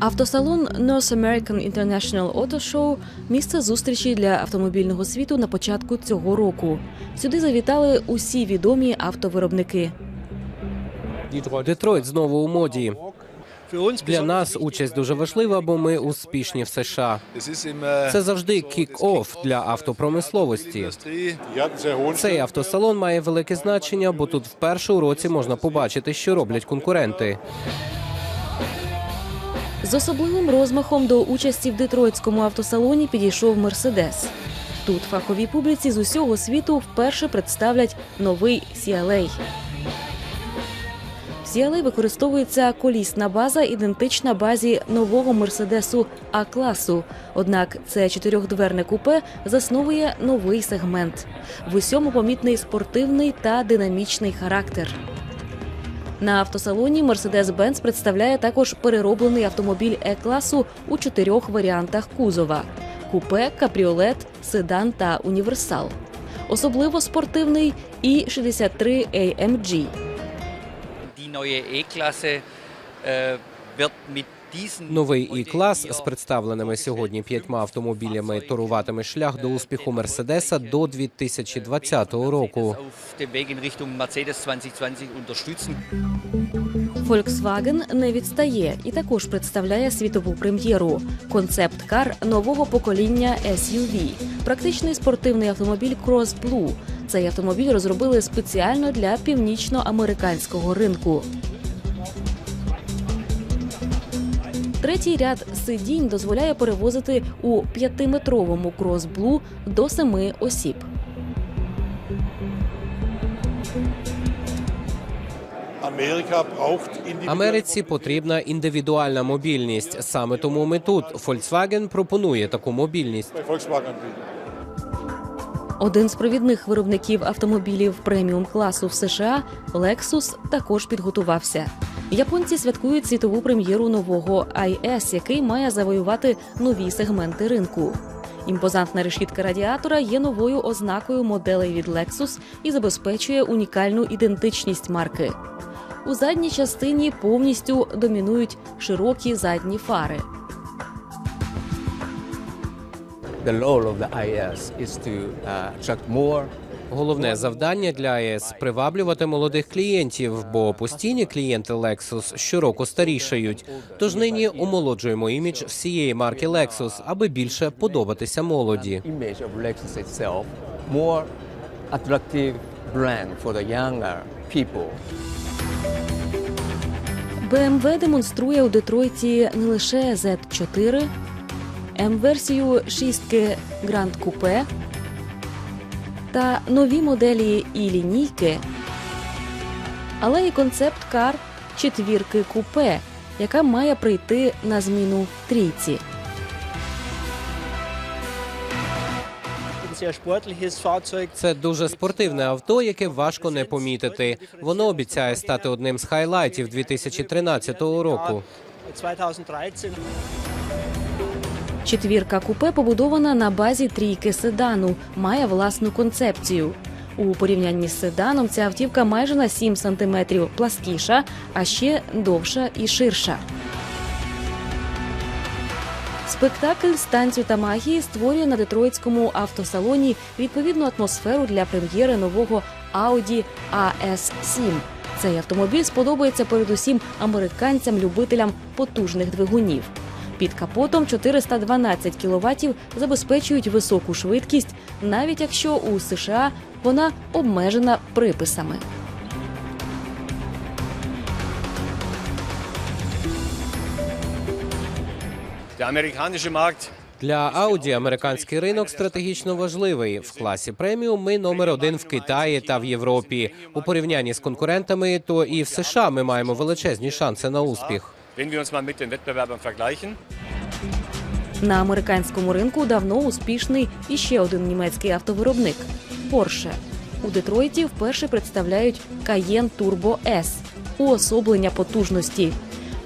Автосалон North American International Auto Show – місце зустрічі для автомобільного світу на початку цього року. Сюди завітали усі відомі автовиробники. Детройт знову у моді. Для нас участь дуже важлива, бо ми успішні в США. Це завжди кік-офф для автопромисловості. Цей автосалон має велике значення, бо тут вперше у році можна побачити, що роблять конкуренти. З особливим розмахом до участі в детройтському автосалоні підійшов Мерседес. Тут фаховій публіці з усього світу вперше представлять новий CLA. В CLA використовується колісна база, ідентична базі нового мерседесу А класу. Однак це чотирьохдверне купе засновує новий сегмент. В усьому помітний спортивний та динамічний характер. На автосалоні Mercedes-Benz представляє також перероблений автомобіль Е-класу у чотирьох варіантах кузова: купе, капріолет, седан та універсал. Особливо спортивний і 63 AMG. Die neue E-Klasse äh, wird mit Новий і клас з представленими сьогодні п'ятьма автомобілями туруватиме шлях до успіху Мерседеса до 2020 року. auf dem Weg in Richtung Mercedes 2020. Volkswagen не відстає і також представляє світову прем'єру. Концепт-кар нового покоління SUV. Практичний спортивний автомобіль Cross Blue. Цей автомобіль розробили спеціально для північноамериканського ринку. Третій ряд сидінь дозволяє перевозити у п'ятиметровому Blue до семи осіб. Америці потрібна індивідуальна мобільність. Саме тому ми тут. Volkswagen пропонує таку мобільність. Один з провідних виробників автомобілів преміум класу в США Lexus також підготувався. Японці святкують світову прем'єру нового IS, який має завоювати нові сегменти ринку. Імпозантна решітка радіатора є новою ознакою моделей від Lexus і забезпечує унікальну ідентичність марки. У задній частині повністю домінують широкі задні фари. the role of the IS is to uh, attract more Головне завдання для АЕС – приваблювати молодих клієнтів, бо постійні клієнти Lexus щороку старішають. Тож нині омолоджуємо імідж всієї марки Lexus, аби більше подобатися молоді. BMW демонструє у Детройті не лише Z4, М-версію 6 Grand Coupe та нові моделі і лінійки, але і концепт-кар четвірки купе, яка має прийти на зміну трійці. Це дуже спортивне авто, яке важко не помітити. Воно обіцяє стати одним з хайлайтів 2013 року. 2013 Четвірка купе побудована на базі трійки седану, має власну концепцію. У порівнянні з седаном ця автівка майже на 7 сантиметрів пласкіша, а ще довша і ширша. Спектакль з танцю та магії створює на детройтському автосалоні відповідну атмосферу для прем'єри нового Audi AS7. Цей автомобіль сподобається передусім американцям-любителям потужних двигунів. Під капотом 412 кВт забезпечують високу швидкість, навіть якщо у США вона обмежена приписами. Der amerikanische Markt Для Audi американський ринок стратегічно важливий. В класі преміум ми номер один в Китаї та в Європі. У порівнянні з конкурентами, то і в США ми маємо величезні шанси на успіх. Wenn wir uns mal mit den Wettbewerbern vergleichen, На американському ринку давно успішний іще один німецький автовиробник Porsche. У Детройті вперше представляють Cayenne Turbo S – уособлення потужності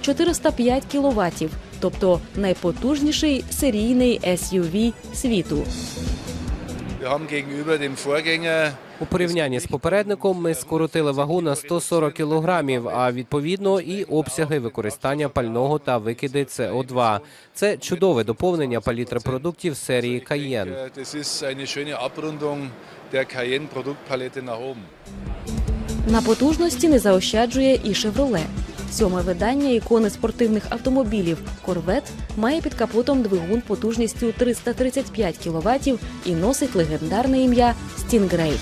405 кВт, тобто найпотужніший серійний SUV світу. У порівнянні з попередником ми скоротили вагу на 140 кілограмів, а відповідно і обсяги використання пального та викиди СО2. Це чудове доповнення палітри продуктів серії oben. На потужності не заощаджує і Chevrolet. Сьоме видання ікони спортивних автомобілів Корвет має під капотом двигун потужністю 335 кВт і носить легендарне ім'я Stingray.